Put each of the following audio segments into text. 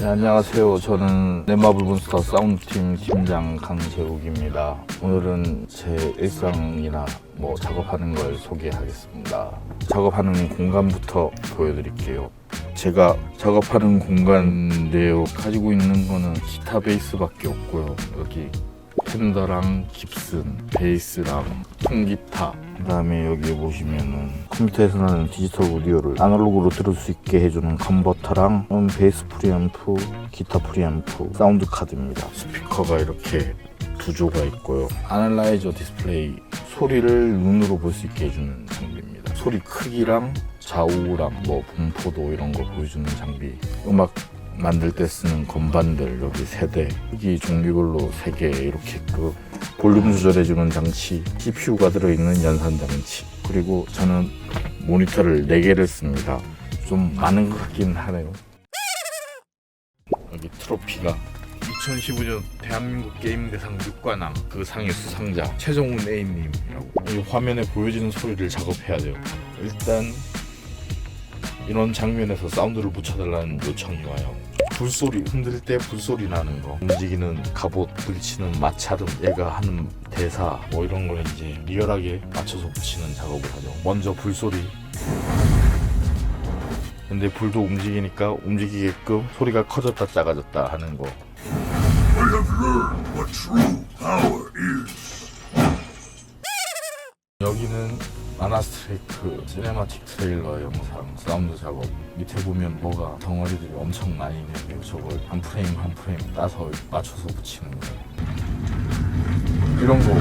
안녕하세요. 저는 넷마블 몬스터 사운드팀 팀장 강재욱입니다. 오늘은 제 일상이나 뭐 작업하는 걸 소개하겠습니다. 작업하는 공간부터 보여드릴게요. 제가 작업하는 공간인데요. 가지고 있는 거는 기타 베이스밖에 없고요. 여기 팬더랑 깁슨, 베이스랑 통기타 그 다음에 여기 보시면은 컴퓨터에서 나는 디지털 오디오를 아날로그로 들을 수 있게 해주는 컨버터랑 음, 베이스 프리앰프, 기타 프리앰프, 사운드 카드입니다. 스피커가 이렇게 두 조가 있고요. 아날라이저 디스플레이 소리를 눈으로 볼 수 있게 해주는 장비입니다. 소리 크기랑 좌우랑 뭐 분포도 이런 거 보여주는 장비. 음악 만들 때 쓰는 건반들 여기 세대 크기 종류별로 세 개 이렇게 그 볼륨 조절해주는 장치 CPU가 들어있는 연산 장치 그리고 저는 모니터를 4개를 씁니다. 좀 많은 것 같긴 하네요. 여기 트로피가 2015년 대한민국 게임 대상 6관왕 그 상의 수상자 최정훈 A님이라고. 이 화면에 보여지는 소리를 작업해야 돼요. 일단 이런 장면에서 사운드를 붙여달라는 요청이 와요. 불소리 흔들 때 불소리 나는 거. 움직이는 갑옷 부딪히는 마찰음 얘가 하는 대사 뭐 이런 걸 이제 리얼하게 맞춰서 붙이는 작업을 하죠. 먼저 불소리. 근데 불도 움직이니까 움직이게끔 소리가 커졌다 작아졌다 하는 거. 여기는 아나스트레이크 시네마틱 트레일러 영상 사운드 작업. 밑에 보면 뭐가 덩어리들이 엄청 많이 있는데요 저걸 한 프레임 한 프레임 따서 맞춰서 붙이는 거예요. 이런 거.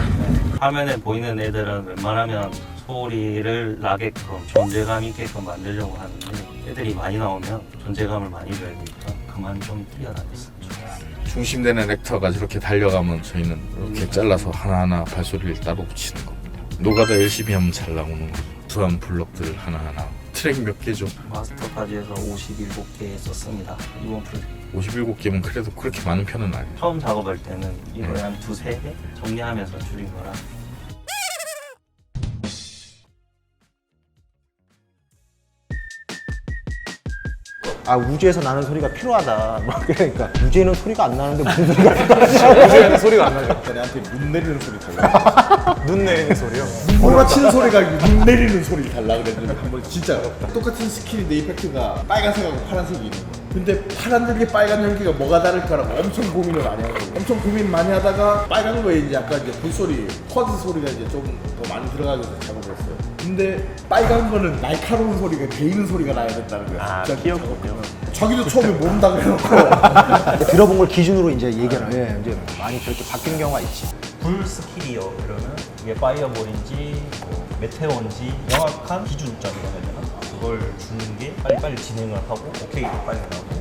화면에 보이는 애들은 웬만하면 소리를 나게끔 존재감 있게끔 만들려고 하는데 애들이 많이 나오면 존재감을 많이 줘야 되니까 그만 좀 뛰어다녔으면 좋겠어요. 중심되는 액터가 저렇게 달려가면 저희는 이렇게 잘라서 하나하나 발소리를 따로 붙이는 겁니다 노가다 열심히 하면 잘 나오는 투한 블럭들 하나하나 트랙 몇 개죠? 마스터까지 해서 57개 썼습니다. 이번 프로젝트. 57개면 그래도 그렇게 많은 편은 아니에요 처음 작업할 때는 이거에 한 두세 개 정리하면서 줄인 거라 아 우주에서 나는 소리가 필요하다. 막 그러니까 우주에는 소리가 안 나는데 무슨 소리가 요즘에는 소리가 안 나죠. 내한테 눈 내리는 소리 달라. 눈 내리는 소리요. 몰아치는 소리가 눈 내리는 소리 달라 그랬는데 한번 진짜 똑같은 스킬인데 이펙트가 빨간색하고 파란색이 있는 거야. 근데 파란 열기 빨간 열기가 뭐가 다를까라고 엄청 고민을 많이 하고 엄청 고민 많이 하다가 빨간 거에 이제 약간 이제 불소리, 쿼드 소리가 이제 조금 더 많이 들어가서 작업을 했어요. 근데 빨간 거는 날카로운 소리가 개이는 소리가 나야 된다는 거야. 아, 귀엽군요. 자기도 처음에 모른다 그래놓고 들어본 걸 기준으로 이제 얘기하는 예, 이제 많이 그렇게 바뀌는 경우가 있지. 불 스킬이요 그러면 이게 파이어볼인지 뭐 메테오인지 명확한 기준점이라고 해야 되나? 그걸 주는 게 빨리빨리 진행을 하고 오케이도 빨리 나오고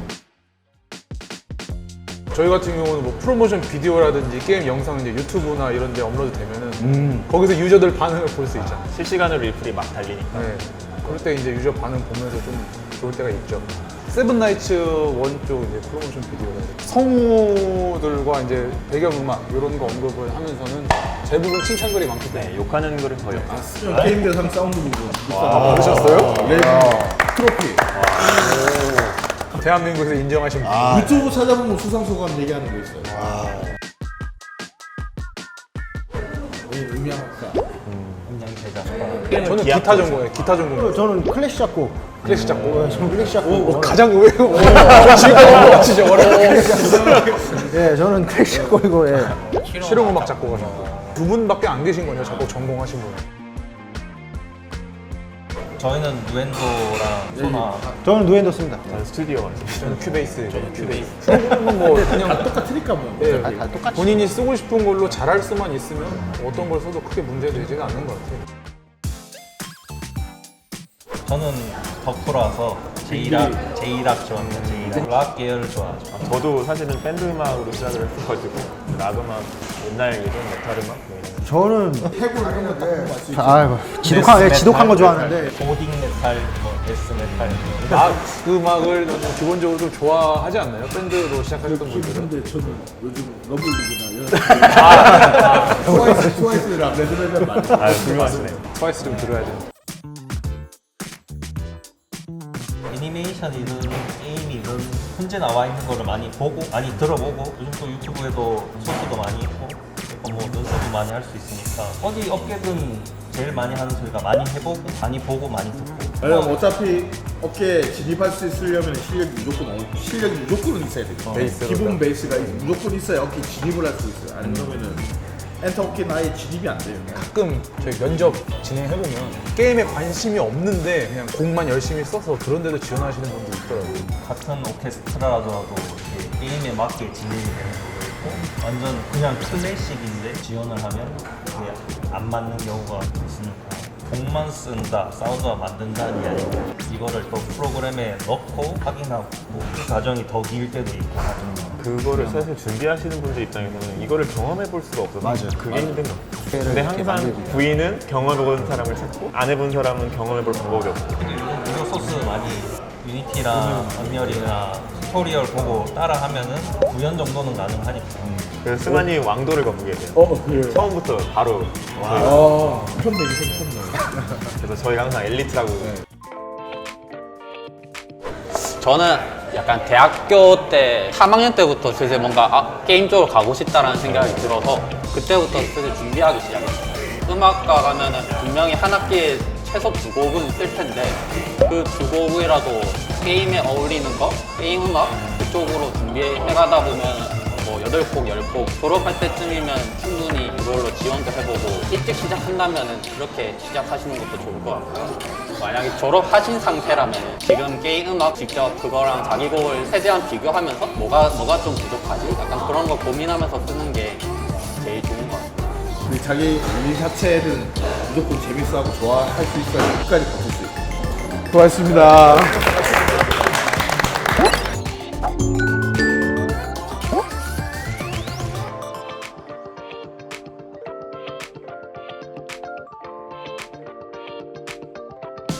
저희 같은 경우는 뭐 프로모션 비디오라든지 게임 영상 이제 유튜브나 이런 데 업로드 되면은 거기서 유저들 반응을 볼 수 있잖아요. 실시간으로 리플이 막 달리니까 네. 그럴 때 이제 유저 반응 보면서 좀 좋을 때가 있죠. 세븐나이츠 원쪽 이제 프로모션 비디오가 성우들과 이제 배경음악 이런 거 언급을 하면서는 대부분 칭찬글이 많기 때문에 네, 욕하는 글은 거의 없어요. 게임 대상 사운드 부분 보셨어요? 레 트로피 대한민국에서 인정하신 분. 유튜브 찾아보면 수상 소감 얘기하는 거 있어요. 이 음향학과 그냥 제작 저는 기타 전공이에요. 기타 전공. 저는 클래식 작곡. 클래식 작곡. 어, 저는 클래식 작곡. 어, 가장 의외로 어, 지금 진짜 어려워. 예, 저는 클래식 작곡이고 예. 실용음악 작곡하셨고 두 분밖에 안 계신 거네요. 작곡 전공하신 분. 저희는 누엔도랑 소나 저는 누엔도 씁니다. 저는 스튜디오가 있어요. 저는 큐베이스. 저는 큐베이스. 뭐 그냥 다 똑같으니까 뭐. 예, 다, 다 똑같이. 본인이 쓰고 싶은 걸로 잘할 수만 있으면 어떤 걸 써도 크게 문제되지는 않는 것 같아요. 저는 덕후라서 제이락 제이락 좋아합니다 제이락 락 계열을 좋아하죠 저도 사실은 밴드 음악으로 시작을 했어가지고 락 음악, 옛날 예전 메탈 음악 뭐 이런 거. 저는 있지. 아이고 지독한 예, 지독한 거 좋아하는데 고딩 메탈, 뭐 데스 메탈 락 음악을 좀 기본적으로 좀 좋아하지 않나요? 밴드로 시작하셨던 분들은? 근데 저는 요즘 러블리그나 이런 트와이스 트와이스랑 레드벨벳 많이 아, 훌륭하시네요. 트와이스 좀 들어야 돼요. 애니메이션이든 게임이든 현재 나와 있는 거를 많이 보고 많이 들어보고 요즘 또 유튜브에도 소스도 많이 있고 그러니까 뭐 연습도 많이 할 수 있으니까 어디 업계든 제일 많이 하는 소리가 많이 해보고 많이 보고 많이 듣고. 왜냐면 어차피 어깨에 진입할 수 있으려면 실력이 무조건 어- 실력이 무조건 있어야 돼요. 베이스로 기본 베이스가 무조건 있어야 어깨 진입을 할 수 있어요. 안 그러면은 엔터 어깨는 아예 진입이 안 돼요. 가끔 저희 면접 진행해보면 게임에 관심이 없는데 그냥 곡만 열심히 써서 그런 데도 지원하시는 분도 있더라고요. 같은 오케스트라라도 이렇게 게임에 맞게 진행이 되는 거고 있고 완전 그냥 클래식인데 지원을 하면 그게 안 맞는 경우가 있으니까 곡만 쓴다, 사운드만 만든다는 게 아니고 이거를 또 프로그램에 넣고 확인하고 그 과정이 더 길 때도 있고. 그거를 사실 준비하시는 분들 입장에서는 이거를 경험해 볼 수가 없어서 맞아요. 그게 힘든 거. 근데 항상 부인은 경험해 본 사람을 찾고 안 해본 사람은 경험해 볼 방법이 없고. 근데 요즘 무료 소스 많이 유니티랑 언리얼이나 튜토리얼 보고 따라하면은 구현 정도는 가능하니까 그래서 승환이 왕도를 거두게 돼요. 어, 그래요. 처음부터 바로. 아, 편네 이거 편네. 그래서 저희가 항상 엘리트라고. 저는 약간 대학교 때 3학년 때부터 슬슬 뭔가 아, 게임 쪽으로 가고 싶다라는 생각이 들어서 그때부터 슬슬 준비하기 시작했어요. 음악과 가면은 분명히 한 학기에 최소 두 곡은 쓸 텐데 그 두 곡이라도 게임에 어울리는 거, 게임 음악 그쪽으로 준비해가다 보면 뭐 8곡, 10곡 졸업할 때쯤이면 충분히 그걸로 지원도 해보고 일찍 시작한다면 그렇게 시작하시는 것도 좋을 것 같고요. 만약에 졸업하신 상태라면 지금 게임 음악 직접 그거랑 자기 곡을 최대한 비교하면서 뭐가 뭐가 좀 부족하지? 약간 그런 거 고민하면서 쓰는 게 제일 좋은 것 같아요. 근데 자기 일 자체는 무조건 재밌어하고 좋아할 수 있어야 끝까지 버틸 수 있어요. 고맙습니다.